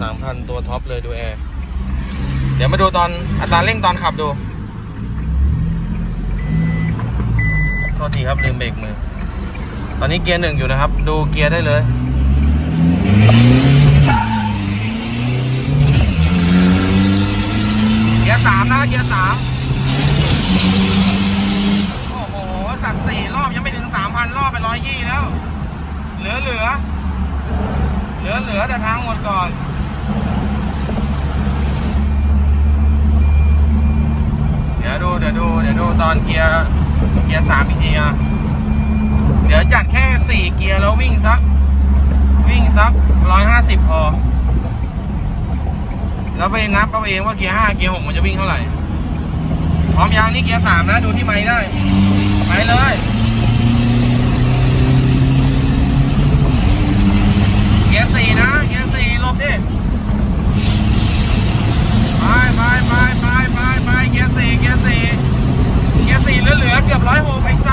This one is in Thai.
สามพันตัวท็อปเลยดูแอร์ เดี๋ยวมาดูตอนอัตราเร่งตอนขับดูโทษทีครับลืมเบรกมือ ตอนนี้เกียร์หนึ่งอยู่นะครับ ดูเกียร์ได้เลย เกียร์สามนะเกียร์สามโอ้โห สัตว์สี่รอบยังไม่ถึงสามพันรอบเป็นร้อยยี่แล้ว เหลือเหลือเหลือเหลือแต่ทางหมดก่อน เดี๋ยว ดูเดี๋ยวดูตอนเกียร์เกียร์สามอีกทีอะเดี๋ยวจัดแค่สี่เกียร์แล้ววิ่งสัก วิ่งสักร้อยห้าสิบพอ แล้วไปนับเอาเองว่าเกียร์ห้าเกียร์หกมันจะวิ่งเท่าไหร่ พร้อมยางนี่เกียร์สามนะ ดูที่ไม้ได้ ไปเลย Máy 车